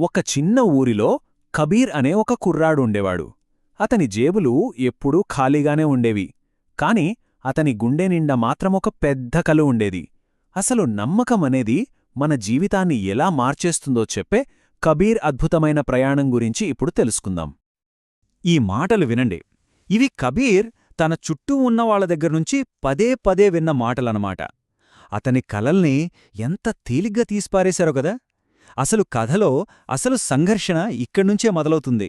ఒక చిన్న ఊరిలో కబీర్ అనే ఒక కుర్రాడు ఉండేవాడు. అతని జేబులు ఎప్పుడూ ఖాళీగానే ఉండేవి. కాని అతని గుండె నిండా మాత్రం ఒక పెద్ద కలు ఉండేది. అసలు నమ్మకమనేది మన జీవితాన్ని ఎలా మార్చేస్తుందో చెప్పే కబీర్ అద్భుతమైన ప్రయాణం గురించి ఇప్పుడు తెలుసుకుందాం. ఈ మాటలు వినండి. ఇవి కబీర్ తన చుట్టూ ఉన్న వాళ్ళ దగ్గర్నుంచి పదే పదే విన్న మాటలనమాట అతని కలల్ని ఎంత తేలిగ్గా తీసిపారేశారో కదా! అసలు కథలో అసలు సంఘర్షణ ఇక్కడ్నుంచే మొదలవుతుంది.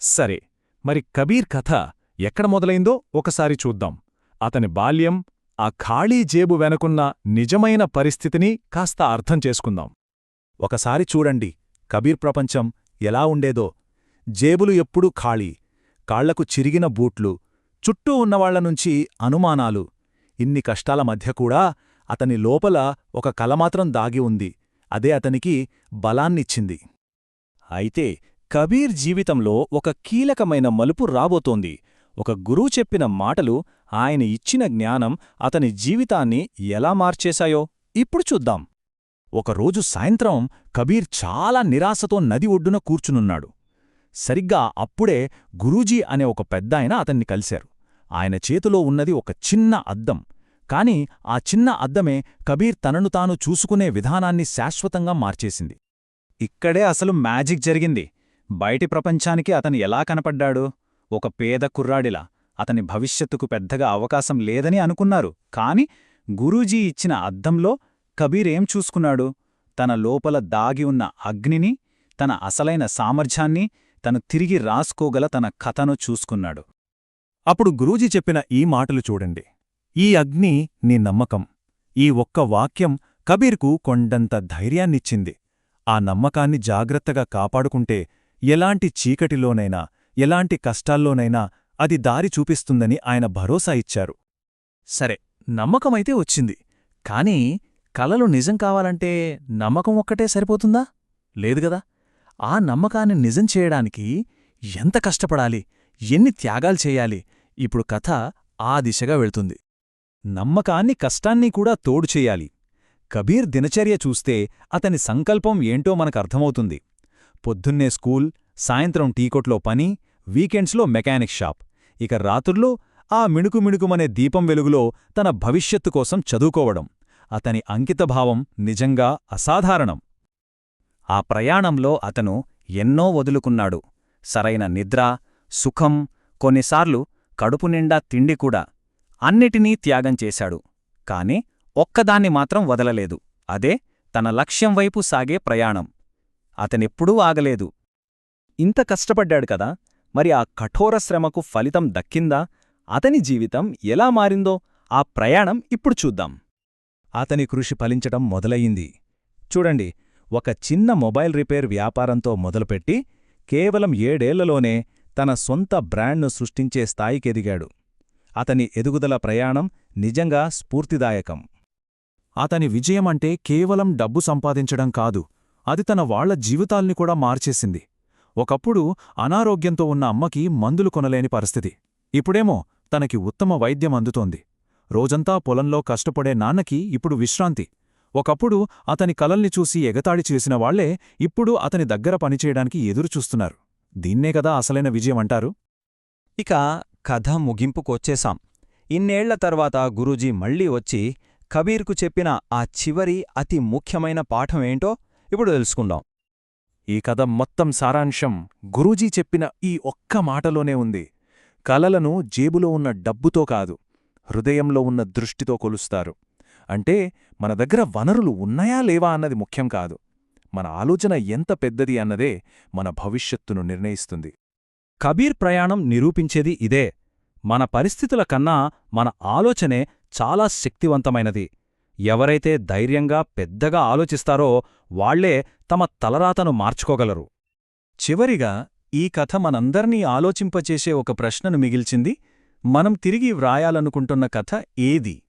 సరే మరి కబీర్ కథ ఎక్కడ మొదలైందో ఒకసారి చూద్దాం. అతని బాల్యం ఆ ఖాళీ జేబు వెనకున్న నిజమైన పరిస్థితిని కాస్త అర్థం చేసుకుందాం. ఒకసారి చూడండి కబీర్ ప్రపంచం ఎలా ఉండేదో. జేబులు ఎప్పుడూ ఖాళీ కాళ్ళకు చిరిగిన బూట్లు చుట్టూ ఉన్నవాళ్ళనుంచి అనుమానాలు. ఇన్ని కష్టాల మధ్య కూడా అతని లోపల ఒక కలమాత్రం దాగి ఉంది. అదే అతనికి బలాన్నిచ్చింది. అయితే కబీర్ జీవితంలో ఒక కీలకమైన మలుపు రాబోతోంది. ఒక గురువు చెప్పిన మాటలు ఆయన ఇచ్చిన జ్ఞానం అతని జీవితాన్ని ఎలా మార్చేశాయో ఇప్పుడు చూద్దాం. ఒకరోజు సాయంత్రం కబీర్ చాలా నిరాశతో నది ఒడ్డున కూర్చునున్నాడు. సరిగ్గా అప్పుడే గురూజీ అనే ఒక పెద్దాయన అతన్ని కలిశారు. ఆయన చేతిలో ఉన్నది ఒక చిన్న అద్దం. కాని ఆ చిన్న అద్దమే కబీర్ తనను తాను చూసుకునే విధానాన్ని శాశ్వతంగా మార్చేసింది. ఇక్కడే అసలు మ్యాజిక్ జరిగింది. బయటి ప్రపంచానికి అతను ఎలా కనపడ్డాడు? ఒక పేద కుర్రాడిలా. అతని భవిష్యత్తుకు పెద్దగా అవకాశం లేదని అనుకున్నారు. కాని గురూజీ ఇచ్చిన అద్దంలో కబీర్ ఏం చూసుకున్నాడు? తన లోపల దాగి ఉన్న అగ్నిని తన అసలైన సామర్థ్యాన్ని తను తిరిగి రాసుకోగల తన కథను చూసుకున్నాడు. అప్పుడు గురూజీ చెప్పిన ఈ మాటలు చూడండి. ఈ అగ్ని నీ నమ్మకం. ఈ ఒక్క వాక్యం కబీర్కు కొండంత ధైర్యాన్నిచ్చింది. ఆ నమ్మకాన్ని జాగ్రత్తగా కాపాడుకుంటే ఎలాంటి చీకటిలోనైనా ఎలాంటి కష్టాల్లోనైనా అది దారి చూపిస్తుందని ఆయన భరోసా ఇచ్చారు. సరే నమ్మకమైతే వచ్చింది. కానీ కలలు నిజం కావాలంటే నమ్మకం ఒక్కటే సరిపోతుందా? లేదుగదా ఆ నమ్మకాన్ని నిజం చేయడానికి ఎంత కష్టపడాలి ఎన్ని త్యాగాలు చేయాలి ఇప్పుడు కథ ఆ దిశగా వెళ్తుంది. నమ్మకాన్ని కష్టాన్ని కూడా తోడు చేయాలి. కబీర్ దినచర్య చూస్తే అతని సంకల్పం ఏంటో మనకర్థమవుతుంది పొద్దున్నే స్కూల్ సాయంత్రం టీకొట్లో పని వీకెండ్స్లో మెకానిక్ షాప్. ఇక రాత్రుల్లో ఆ మిణుకుమిణుకుమనే దీపం వెలుగులో తన భవిష్యత్తు కోసం చదువుకోవడం. అతని అంకితభావం నిజంగా అసాధారణం. ఆ ప్రయాణంలో అతను ఎన్నో వదులుకున్నాడు. సరైన నిద్ర సుఖం కొన్నిసార్లు కడుపునిండా తిండి కూడా. అన్నిటినీ త్యాగం చేశాడు. కాని ఒక్కదాన్ని మాత్రం వదలలేదు. అదే తన లక్ష్యం వైపు సాగే ప్రయాణం. అతనెప్పుడూ ఆగలేదు. ఇంత కష్టపడ్డాడు కదా మరి ఆ కఠోర శ్రమకు ఫలితం దక్కిందా? అతని జీవితం ఎలా మారిందో ఆ ప్రయాణం ఇప్పుడు చూద్దాం. అతని కృషి ఫలించటం మొదలయ్యింది. చూడండి ఒక చిన్న మొబైల్ రిపేర్ వ్యాపారంతో మొదలుపెట్టి కేవలం ఏడేళ్ళలోనే తన సొంత బ్రాండ్ను సృష్టించే స్థాయికెదిగాడు. అతని ఎదుగుదల ప్రయాణం నిజంగా స్ఫూర్తిదాయకం. అతని విజయమంటే కేవలం డబ్బు సంపాదించడం కాదు అది తన వాళ్ళ జీవితాల్ని కూడా మార్చేసింది. ఒకప్పుడు అనారోగ్యంతో ఉన్న అమ్మకి మందులు కొనలేని పరిస్థితి. ఇప్పుడేమో తనకి ఉత్తమ వైద్యం అందుతోంది. రోజంతా పొలంలో కష్టపడే నాన్నకి ఇప్పుడు విశ్రాంతి. ఒకప్పుడు అతని కలల్ని చూసి ఎగతాడి చేసిన వాళ్ళే ఇప్పుడు అతని దగ్గర పనిచేయడానికి ఎదురుచూస్తున్నారు. దీన్నే కదా అసలైన విజయమంటారు? ఇక కథ ముగింపుకొచ్చేశాం. ఇన్నేళ్ళ తర్వాత గురూజీ మళ్ళీ వచ్చి కబీర్కు చెప్పిన ఆ చివరి అతి ముఖ్యమైన పాఠమేంటో ఇప్పుడు తెలుసుకుందాం. ఈ కథ మొత్తం సారాంశం గురూజీ చెప్పిన ఈ ఒక్క మాటలోనే ఉంది. కలలను జేబులో ఉన్న డబ్బుతో కాదు హృదయంలో ఉన్న దృష్టితో కొలుస్తారు. అంటే మన దగ్గర వనరులు ఉన్నాయా లేవా అన్నది ముఖ్యం కాదు. మన ఆలోచన ఎంత పెద్దది అన్నదే మన భవిష్యత్తును నిర్ణయిస్తుంది. కబీర్ ప్రయాణం నిరూపించేది ఇదే. మన పరిస్థితుల కన్నా మన ఆలోచనే చాలా శక్తివంతమైనది. ఎవరైతే ధైర్యంగా పెద్దగా ఆలోచిస్తారో వాళ్ళే తమ తలరాతను మార్చుకోగలరు. చివరిగా ఈ కథ మనందర్నీ ఆలోచింపచేసే ఒక ప్రశ్నను మిగిల్చింది. మనం తిరిగి వ్రాయాలనుకుంటున్న కథ ఏది?